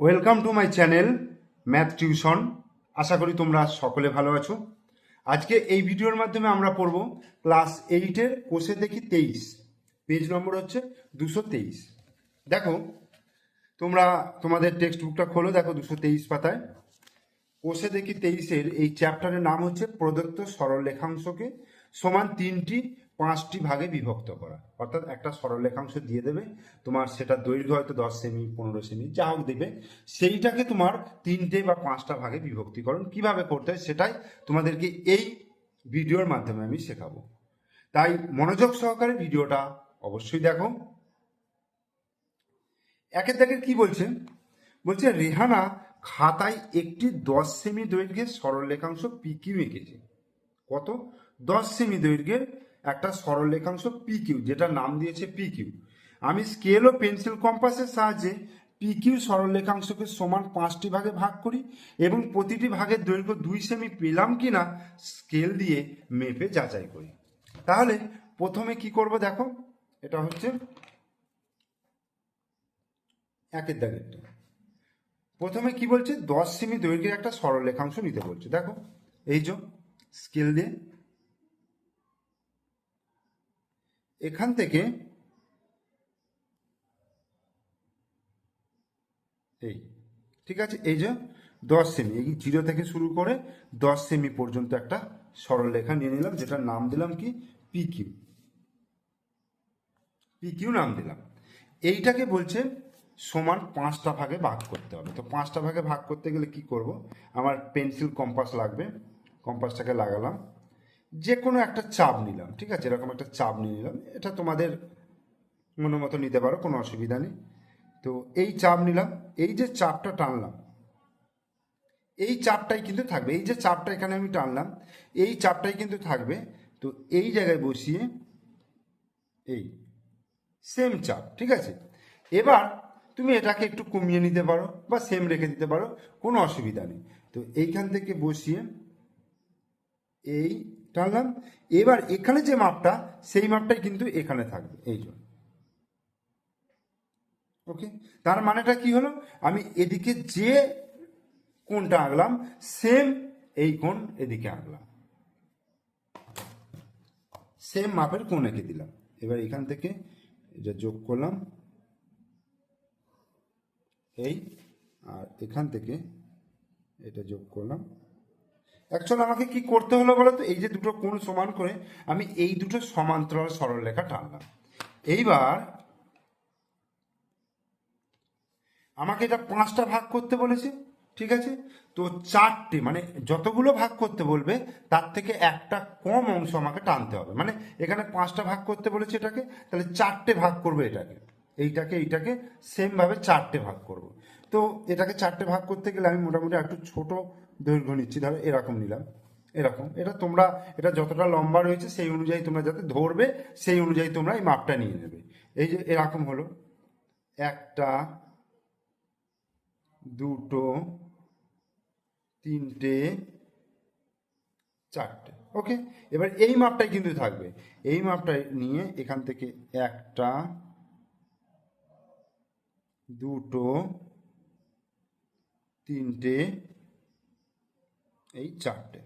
Welcome to my channel math tuition আশা করি তোমরা সকলে ভালো আছো। আজকে এই ভিডিওর মাধ্যমে আমরা পড়ব ক্লাস এইটের কোষে দেখি তেইশ। পেজ নম্বর হচ্ছে দুশো তেইশ। দেখো, তোমরা, তোমাদের টেক্সট বুকটা খোলো, দেখো দুশো তেইশ পাতায়। কোষে দেখি তেইশের এই চ্যাপ্টারের নাম হচ্ছে প্রদত্ত সরল রেখাংশকে সমান তিনটি পাঁচটি ভাগে বিভক্ত করা। অর্থাৎ একটা সরল রেখাংশ দিয়ে দেবে, তোমার সেটা দৈর্ঘ্য হয়তো দশ সেমি, পনেরো সেমি, যা হোক দেবে। সেইটাকে তোমার তিনটে বা পাঁচটা ভাগে বিভক্তিকরণ কীভাবে করতে হয় সেটাই তোমাদেরকে এই ভিডিওর মাধ্যমে আমি শেখাবো। তাই মনোযোগ সহকারে ভিডিওটা অবশ্যই দেখো। একের দাগের কি বলছে? বলছে, রেহানা খাতায় একটি দশ সেমি দৈর্ঘ্যের সরল রেখাংশ পিকিউ এঁকেছে। কত? দশ সেমি দৈর্ঘ্যের একটা সরল রেখাংশ পিকিউ যেটা নাম দিয়েছে পিকিউ আমি স্কেল ও পেন্সিল কম্পাসের সাহায্যে পিকিউ সরল রেখাংশকে সমান পাঁচটি ভাগে ভাগ করি এবং প্রতিটি ভাগের দৈর্ঘ্য দুই সেমি পেলাম কি না স্কেল দিয়ে মেপে যাচাই করি। তাহলে প্রথমে কি করব দেখো? এটা হচ্ছে একের দাগেরটা। প্রথমে কি বলছে? দশ সেমি দৈর্ঘ্যের একটা সরল রেখাংশ নিতে বলছে। দেখো, এই যে স্কেল দিয়ে এখান থেকে এই, ঠিক আছে? এই যে দশ সেমি, এই জিরো থেকে শুরু করে দশ সেমি পর্যন্ত একটা সরল রেখা নিয়ে নিলাম, যেটার নাম দিলাম কি? পিকিউ পিকিউ নাম দিলাম। এইটাকে বলছে সমান পাঁচটা ভাগে ভাগ করতে হবে। তো পাঁচটা ভাগে ভাগ করতে গেলে কি করব? আমার পেন্সিল কম্পাস লাগবে, কম্পাসটাকে লাগালাম। যে কোনো একটা চাপ নিলাম, ঠিক আছে? এরকম একটা চাপ নিয়ে নিলাম, এটা তোমাদের মনের মতো নিতে পারো, কোনো অসুবিধা নেই। তো এই চাপ নিলাম, এই যে চাপটা টানলাম, এই চাপটাই কিন্তু থাকবে, এই যে চাপটা এখানে আমি টানলাম, এই চাপটাই কিন্তু থাকবে, তো এই জায়গায় বসিয়ে, এই সেম চাপ, ঠিক আছে? এবার তুমি এটাকে একটু কমিয়ে নিতে পারো বা সেম রেখে দিতে পারো, কোনো অসুবিধা নেই। তো এইখান থেকে বসিয়ে, এই টানলাম। এবার এখানে যে মাপটা, সেই মাপটাই কিন্তু এখানে থাকবে, এই জন্য। ওকে তার মানেটা কি হলো? আমি এদিকে যে কোণটা আঁকলাম সেম এই কোণ এদিকে আঁকলাম। সেম মাপের কোণ এঁকে দিলাম। এবার এখান থেকে এটা যোগ করলাম। এই, আর এখান থেকে এটা যোগ করলাম। অ্যাকচুয়ালি আমাকে কি করতে হলো বলো তো? এই যে দুটো কোণ সমান করে আমি এই দুটো সমান্তরাল সরল রেখা টানলাম। এইবার আমাকে এটা পাঁচটা ভাগ করতে বলেছে, ঠিক আছে? তো চারটে মানে যতগুলো ভাগ করতে বলবে, তার থেকে একটা কম অংশ আমাকে টানতে হবে। মানে এখানে পাঁচটা ভাগ করতে বলেছে এটাকে, তাহলে চারটে ভাগ করবে এটাকে। এইটাকে এইটাকে সেমভাবে চারটে ভাগ করব। তো এটাকে চারটে ভাগ করতে গেলে আমি মোটামুটি একটু ছোট দৈর্ঘ্য নিচ্ছি, ধরো এরকম নিলাম, এরকম। এটা তোমরা, এটা যতটা লম্বা রয়েছে সেই অনুযায়ী তোমরা যাতে ধরবে, সেই অনুযায়ী তোমরা এই মাপটা নিয়ে নেবে। এই যে এরকম হলো। একটা, দুটো, তিনটে, চারটে। ওকে? এবার এই মাপটাই কিন্তু থাকবে। এই মাপটা নিয়ে এখান থেকে একটা, দুটো, তিনটে এই চারটে।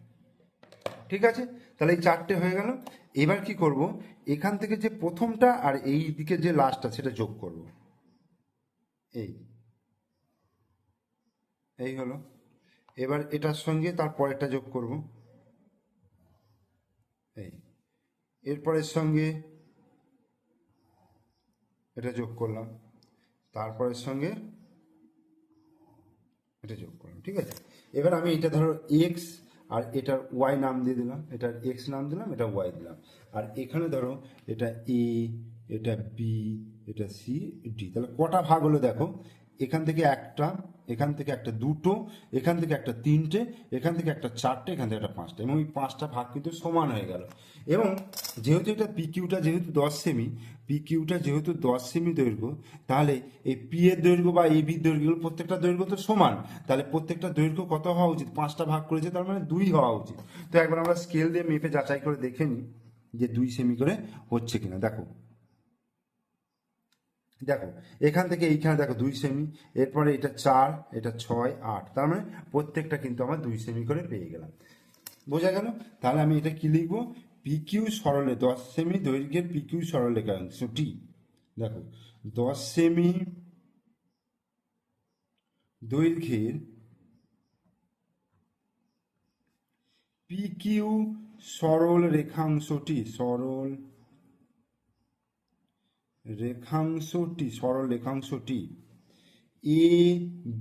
ঠিক আছে? তাহলে এই চারটে হয়ে গেল। এবার কি করব? এখান থেকে যে প্রথমটা আর এই দিকে যে লাস্টটা সেটা যোগ করব। এই। এই হলো। এবার এটার সঙ্গে তার পরেরটা যোগ করব। এই। এরপরের সঙ্গে এটা যোগ করলাম। তারপরের সঙ্গে এটা যোগ করলাম। ঠিক আছে? এবার আমি এটা ধরো এক্স আর এটার ওয়াই নাম দিয়ে দিলাম, এটার এক্স নাম দিলাম এটা ওয়াই দিলাম। আর এখানে ধরো এটা এ এটা বি এটা সি ডি তাহলে কটা ভাগ হলো দেখো? এখান থেকে একটা এখান থেকে একটা দুটো, এখান থেকে একটা তিনটে, এখান থেকে একটা চারটে, এখান থেকে একটা পাঁচটা। এবং এই পাঁচটা ভাগ কিন্তু সমান হয়ে গেল। এবং যেহেতু এটা পিকিউটা যেহেতু দশ সেমি পিকিউটা যেহেতু দশ সেমি দৈর্ঘ্য, তাহলে এই পি এর দৈর্ঘ্য বা এ বির দৈর্ঘ্য প্রত্যেকটা দৈর্ঘ্য তো সমান। তাহলে প্রত্যেকটা দৈর্ঘ্য কত হওয়া উচিত? পাঁচটা ভাগ করেছে, তার মানে দুই হওয়া উচিত। তো একবার আমরা স্কেল দিয়ে মেপে যাচাই করে দেখে নিই যে দুই সেমি করে হচ্ছে কিনা। দেখো দেখো, এখান থেকে এইখানে দেখো দুই সেমি এরপরে এটা চার, এটা ছয়, আট। তার মানে প্রত্যেকটা কিন্তু আমার দুই সেমি করে পেয়ে গেলাম। বোঝা গেল? তাহলে আমি এটা কি লিখব? পিকিউ সরলে দশ সেমি দৈর্ঘ্যের পিকিউ সরলরেখাংশটি দেখো, দশ সেমি দৈর্ঘ্যের পিকিউ সরল রেখাংশটি, সরল রেখাংশটি, সরল রেখাংশটি এ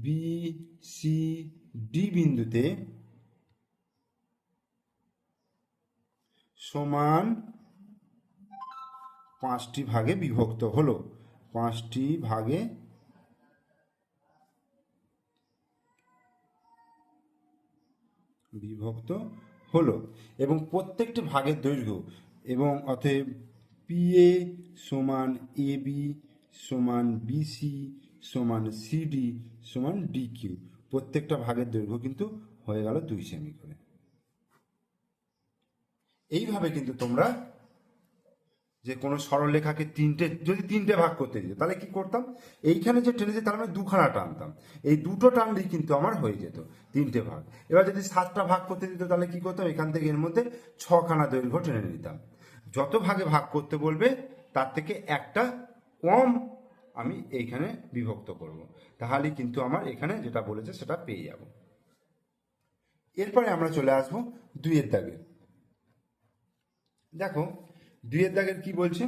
বি সি ডি বিন্দুতে সমান পাঁচটি ভাগে বিভক্ত হলো। পাঁচটি ভাগে বিভক্ত হলো এবং প্রত্যেকটি ভাগের দৈর্ঘ্য এবং অতএব পিএ সমান এ বি সমান বিসি সমান সিডি সমান ডিকিউ প্রত্যেকটা ভাগের দৈর্ঘ্য কিন্তু হয়ে গেল দুই সেমি করে। এইভাবে কিন্তু তোমরা যে কোনো সরলরেখাকে তিনটে, যদি তিনটে ভাগ করতে দিত তাহলে কি করতাম? এইখানে যে টেনেছে তার মানে দুখানা টানতাম। এই দুটো টানলেই কিন্তু আমার হয়ে যেত তিনটে ভাগ। এবার যদি সাতটা ভাগ করতে দিত তাহলে কি করতাম? এখান থেকে এর মধ্যে ছখানা দৈর্ঘ্য টেনে নিতাম। যত ভাগে ভাগ করতে বলবে, তার থেকে একটা কম আমি এইখানে বিভক্ত করব। তাহলেই কিন্তু আমার এখানে যেটা বলেছে সেটা পেয়ে যাব। এরপরে আমরা চলে আসব দুইয়ের দাগে। দেখো, দুইয়ের দাগের কি বলছে?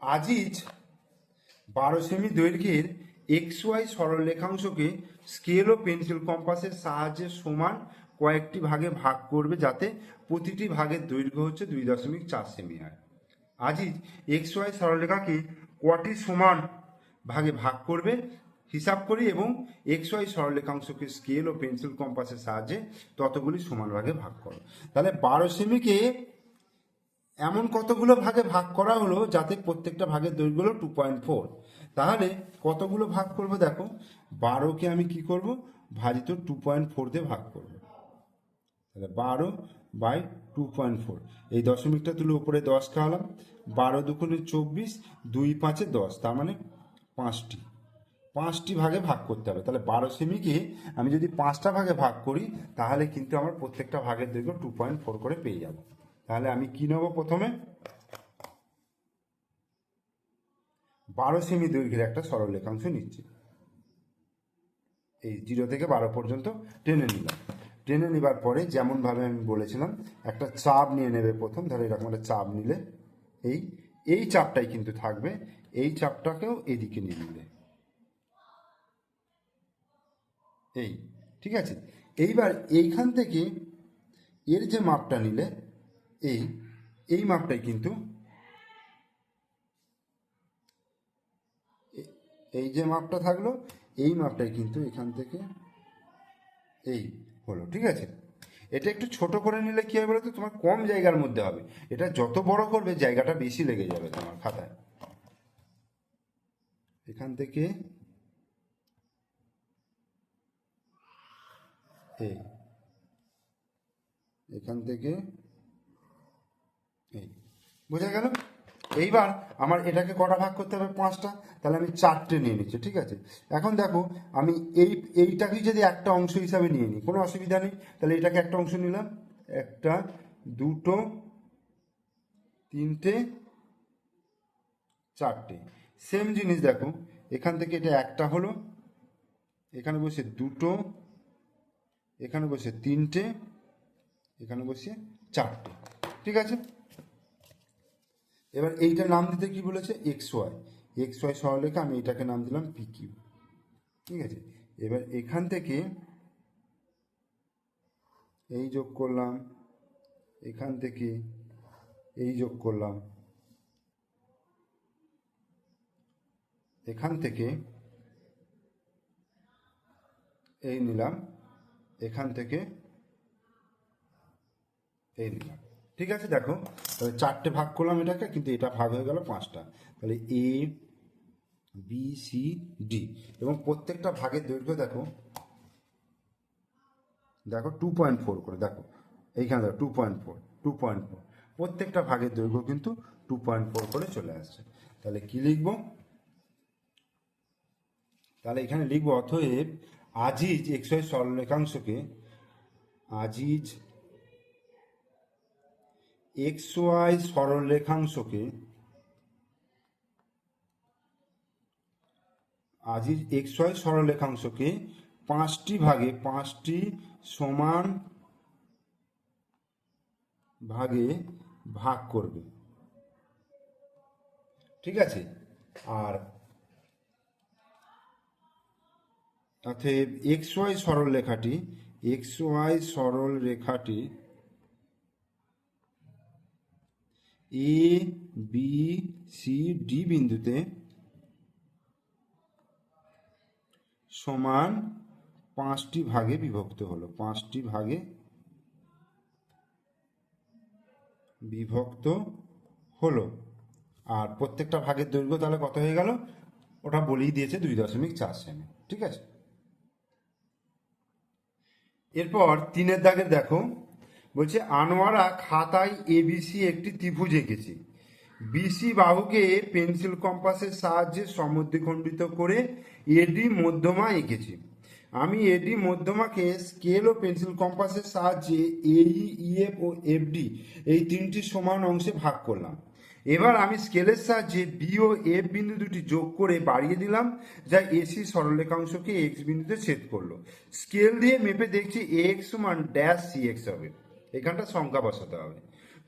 আজিজ বারো সেমি দৈর্ঘ্যের এক্স ওয়াই সরলরেখাংশকে স্কেল ও পেন্সিল কম্পাসের সাহায্যে সমান কয়েকটি ভাগে ভাগ করবে যাতে প্রতিটি ভাগের দৈর্ঘ্য হচ্ছে দুই দশমিক চার সেমি হয় আজিজ এক্স ওয়াই সরলরেখাকে কটি সমান ভাগে ভাগ করবে। হিসাব করি এবং এক্স ওয়াই সরলরেখাংশকে স্কেল ও পেন্সিল কম্পাসের সাহায্যে ততগুলি সমান ভাগে ভাগ করো। তাহলে বারো সেমিকে এমন কতগুলো ভাগে ভাগ করা হলো যাতে প্রত্যেকটা ভাগের দৈর্ঘ্য হলো টু পয়েন্ট ফোর তাহলে কতগুলো ভাগ করব দেখো? বারোকে আমি কি করব? ভাজিত টু পয়েন্ট ফোর দিয়ে ভাগ করব। তাহলে বারো বাই টু পয়েন্ট ফোর এই দশমিকটা তুলে উপরে দশ খাওয়ালাম। বারো দুগুণে চব্বিশ, দুই পাঁচে দশ, তার মানে পাঁচটি। পাঁচটি ভাগে ভাগ করতে হবে। তাহলে বারো সেমিকে আমি যদি পাঁচটা ভাগে ভাগ করি, তাহলে কিন্তু আমার প্রত্যেকটা ভাগের দৈর্ঘ্য টু পয়েন্ট ফোর করে পেয়ে যাব। তাহলে আমি কি নেব প্রথমে? বারো সেমি দৈর্ঘ্যের একটা সরল রেখাংশ নিচ্ছি। এই জিরো থেকে বারো পর্যন্ত টেনে নিলাম। টেনে নেবার পরে যেমনভাবে আমি বলেছিলাম, একটা চাপ নিয়ে নেবে প্রথম, ধরো এরকম একটা চাপ নিলে এই এই চাপটাই কিন্তু থাকবে, এই চাপটাকেও এদিকে নিয়ে নিলে। এই, ঠিক আছে? এইবার এইখান থেকে এর যে মাপটা নিলে, এই এই মাপটাই কিন্তু এই যে মাপটা থাকল, এই মাপটাই কিন্তু এখান থেকে, এই হলো, ঠিক আছে? এটা একটু ছোট করে নিলে কী হবে বলো তো তোমার কম জায়গার মধ্যে হবে। এটা যত বড় করবে, জায়গাটা বেশি লেগে যাবে তোমার খাতায়। এখান থেকে এই, এখান থেকে এই, বোঝা গেল? এইবার আমার এটাকে কটা ভাগ করতে হবে? পাঁচটা। তাহলে আমি চারটে নিয়ে নিচ্ছি, ঠিক আছে? এখন দেখো, আমি এই, এইটাকেই যদি একটা অংশ হিসাবে নিয়ে নিই, কোনো অসুবিধা নেই। তাহলে এটাকে একটা অংশ নিলাম। একটা, দুটো, তিনটে, চারটে। সেম জিনিস দেখো, এখান থেকে এটা একটা হলো, এখানে বসে দুটো, এখানে বসে তিনটে, এখানে বসে চারটে, ঠিক আছে? এবার এইটার নাম দিতে কি বলেছে? এক্স ওয়াই এক্স ওয়াই সরলেখা আমি এটাকে নাম দিলাম পি কিউ ঠিক আছে? এবার এখান থেকে এই যোগ করলাম, এখান থেকে এই যোগ করলাম। এখান থেকে এই নিলাম, এখান থেকে এই নিলাম। ঠিক আছে, দেখো। তাহলে চারটে ভাগ করলাম এটাকে, কিন্তু এটা ভাগ হয়ে গেল পাঁচটা। তাহলে এ বি সি ডি এবং প্রত্যেকটা ভাগের দৈর্ঘ্য দেখো। দেখো টু পয়েন্ট ফোর করে, দেখো। এইখানে দেখো two point four two point four প্রত্যেকটা ভাগের দৈর্ঘ্য কিন্তু টু পয়েন্ট ফোর করে চলে আসছে। তাহলে কি লিখব? তাহলে এখানে লিখব, অতএব আজিজ এক্স ওয়াই সরলরেখাংশকে আজিজ এক্স ওয়াই সরলরেখাংশকে আজিজ এক্স ওয়াই সরলরেখাংশকে পাঁচটি ভাগে, পাঁচটি সমান ভাগে ভাগ করবে। ঠিক আছে? আর অতএব এক্স ওয়াই সরল রেখাটি এক্স ওয়াই সরল রেখাটি এ বি সি ডি বিন্দুতে সমান পাঁচটি ভাগে বিভক্ত হলো। পাঁচটি ভাগে বিভক্ত হলো। আর প্রত্যেকটা ভাগের দৈর্ঘ্য তাহলে কত হয়ে গেল? ওটা বলেই দিয়েছে দুই দশমিক চার সেমি। ঠিক আছে? এরপর তিনের দাগের দেখো। বলছে, আনোয়ারা খাতায় এবিসি একটি ত্রিভুজ এঁকেছে। বিসি বাহুকে পেন্সিল কম্পাসের সাহায্যে সমদ্বিখণ্ডিত করে এডি মধ্যমা এঁকেছে। আমি এডি মধ্যমাকে স্কেল ও পেন্সিল কম্পাসের সাহায্যে এই ইএফ ও এফডি এই তিনটি সমান অংশে ভাগ করলাম। এবার আমি স্কেলের সাহায্যে বি ও এফ বিন্দু দুটি যোগ করে বাড়িয়ে দিলাম, যা এসি সরলরেখাংশকে এক্স বিন্দুতে ছেদ করল। স্কেল দিয়ে মেপে দেখছি এক্স সমান ড্যাশ সি এক্স হবে। এখানটা সংখ্যা বসাতে হবে।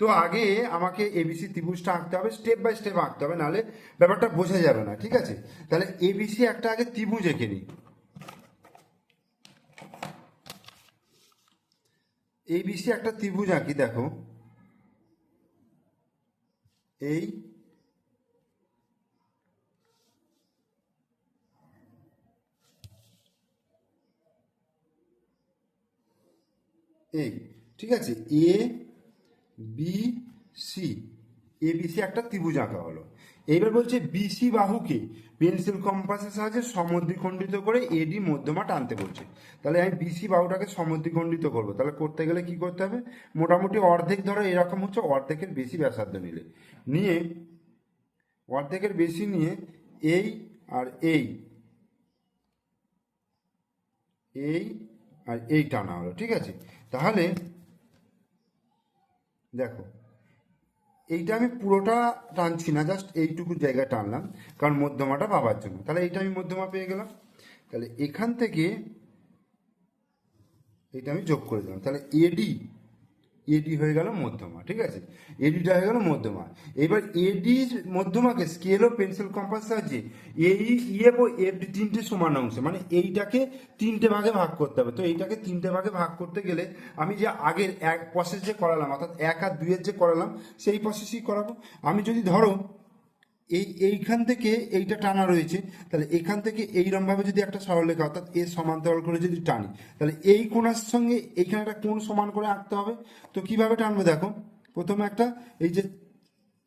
তো আগে আমাকে এবিসি ত্রিভুজটা আঁকতে হবে স্টেপ বাই স্টেপ আঁকতে হবে, নাহলে ব্যাপারটা বোঝা যাবে না, ঠিক আছে? তাহলে এবিসি একটা আগে ত্রিভুজ এঁকে নিই। এবিসি একটা ত্রিভুজ আঁকি, দেখো। এই এই ঠিক আছে? A B C A B C একটা ত্রিভুজ আঁকা হলো। এইবার বলছে বিসি বাহুকে পেন্সিল কম্পাসের সাহায্যে সমদ্বিখণ্ডিত করে এডি মধ্যমা টানতে বলছে। তাহলে আমি বিসি বাহুটাকে সমদ্বিখণ্ডিত করব। তাহলে করতে গেলে কি করতে হবে? মোটামুটি অর্ধেক ধরো, এরকম হচ্ছে অর্ধেকের বেশি ব্যাসার্ধ নিলে। নিয়ে অর্ধেকের বেশি নিয়ে এই আর এই এই আর এই টানা হলো, ঠিক আছে? তাহলে দেখো, এইটা আমি পুরোটা টানছি না জাস্ট এইটুকু জায়গা টানলাম, কারণ মধ্যমাটা পাবার জন্য। তাহলে এইটা আমি মধ্যমা পেয়ে গেলাম। তাহলে এখান থেকে এটা আমি যোগ করে দিলাম। তাহলে এডি এডি হয়ে গেল মধ্যমা, ঠিক আছে? এডিটা হয়ে গেল মধ্যমা। এবার এডির মধ্যমাকে স্কেল ও পেন্সিল কম্পাস সাহায্যে এই ইএফ ও এফডি তিনটে সমান অংশে মানে এইটাকে তিনটে ভাগে ভাগ করতে হবে। তো এইটাকে তিনটে ভাগে ভাগ করতে গেলে আমি যে আগের এক প্রসেস যে করালাম, অর্থাৎ এক আর দুইয়ের যে করালাম, সেই প্রসেসই করাবো। আমি যদি ধরো এই, এইখান থেকে এইটা টানা রয়েছে, তাহলে এখান থেকে এইরমভাবে যদি একটা সরলরেখা অর্থাৎ এর সমান্তরাল করে যদি টানি, তাহলে এই কোণার সঙ্গে এইখানে একটা কোণ সমান করে আঁকতে হবে। তো কীভাবে টানবো দেখো, প্রথমে একটা, এই যে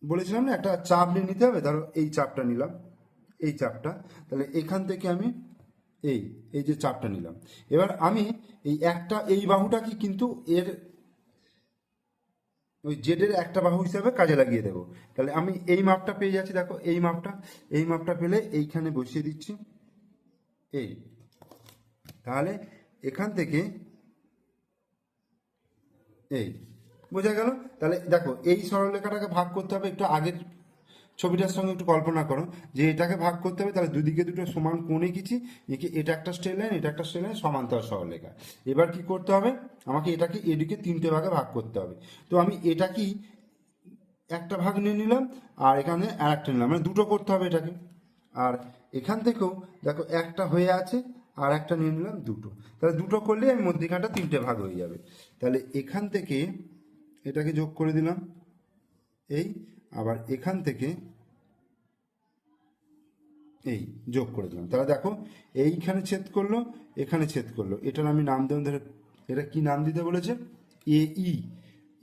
বলেছিলাম না, একটা চাপ নিয়ে নিতে হবে, ধরো এই চাপটা নিলাম, এই চাপটা, তাহলে এখান থেকে আমি এই এই যে চাপটা নিলাম। এবার আমি এই একটা, এই বাহুটাকে কিন্তু এর ওই জেডের একটা বাহু হিসাবে কাজে লাগিয়ে দেবো। তাহলে আমি এই মাপটা পেয়ে যাচ্ছি, দেখো, এই মাপটা এই মাপটা পেলে এইখানে বসিয়ে দিচ্ছি। এই তাহলে এখান থেকে এই বোঝা গেল? তাহলে দেখো, এই সরলরেখাটাকে ভাগ করতে হবে একটু আগের ছবিটার সঙ্গে একটু কল্পনা করো, যে এটাকে ভাগ করতে হবে, তাহলে দুদিকে দুটো সমান কোণ এঁকেছি এঁকে এটা একটা স্ট্রেট লাইন, এটা একটা স্ট্রেট লাইন সমান্তর সরলরেখা। এবার কি করতে হবে? আমাকে এটাকে এদিকে তিনটে ভাগে ভাগ করতে হবে। তো আমি এটা কি একটা ভাগ নিয়ে নিলাম, আর এখানে আর একটা নিলাম। মানে দুটো করতে হবে এটাকে। আর এখান থেকেও দেখো একটা হয়ে আছে, আর একটা নিয়ে নিলাম দুটো। তাহলে দুটো করলে আমি মধ্যিখানটা তিনটে ভাগ হয়ে যাবে। তাহলে এখান থেকে এটাকে যোগ করে দিলাম। এই আবার এখান থেকে এই যোগ করে দিলাম। তাহলে দেখো, এইখানে ছেদ করল, এখানে ছেদ করল। এটার আমি নাম দেব ধরে এটা কি নাম দিতে বলেছে? এ ই।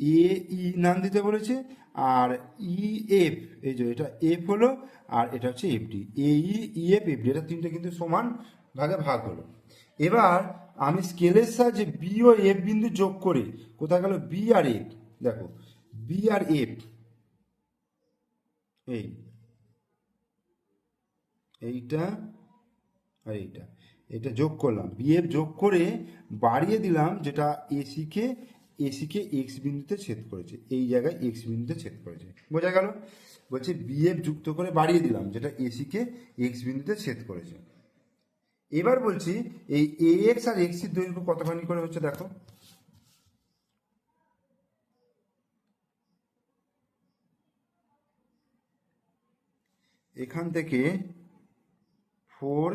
এ ই নাম দিতে বলেছে, আর ই এফ, এই যে এটা এফ হলো, আর এটা হচ্ছে FD A E E F FD এটা তিনটে কিন্তু সমান ভাগে ভাগ হলো। এবার আমি স্কেলের সাহায্যে বি ও এফ বিন্দু যোগ করে, কোথায় গেল? বি আর এফ। দেখো, বি আর এফ এই। এইটা আর এইটা। এটা যোগ করলাম। বিএফ যোগ করে বাড়িয়ে দিলাম যেটা এসিকে এসিকে এক্স বিন্দুতে ছেদ করেছে। এই জায়গায় এক্স বিন্দুতে ছেদ করেছে। বোঝা গেল? বলছে বিএফ যুক্ত করে বাড়িয়ে দিলাম যেটা এসিকে এক্স বিন্দুতে ছেদ করেছে। এবার বলছি এই এ এক্স আর এক্সির দৈর্ঘ্য কতখানি করে হচ্ছে দেখো? এখান থেকে four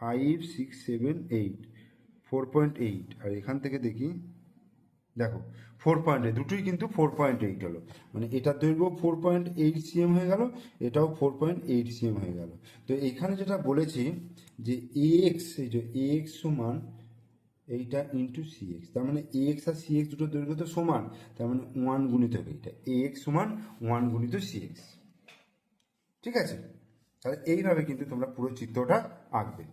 five six seven eight four point eight আর এখান থেকে দেখি, দেখো ফোর পয়েন্ট এইট দুটোই কিন্তু ফোর পয়েন্ট এইট হলো। মানে এটার দৈর্ঘ্য ফোর পয়েন্ট এইট সিএম হয়ে গেল, এটাও ফোর পয়েন্ট এইট সিএম হয়ে গেল। তো এখানে যেটা বলেছি যে এ এক্স এই যে এক্স সমান এইটা ইন্টু সি এক্স তার মানে এ এক্স আর সি এক্স দুটো দৈর্ঘ্য তো সমান, তার মানে ওয়ান গুণিত হবে এইটা এ এক্স সমান ওয়ান গুণিত সি এক্স ঠিক আছে? তাহলে এইভাবে কিন্তু তোমরা পুরো চিত্রটা আঁকবে।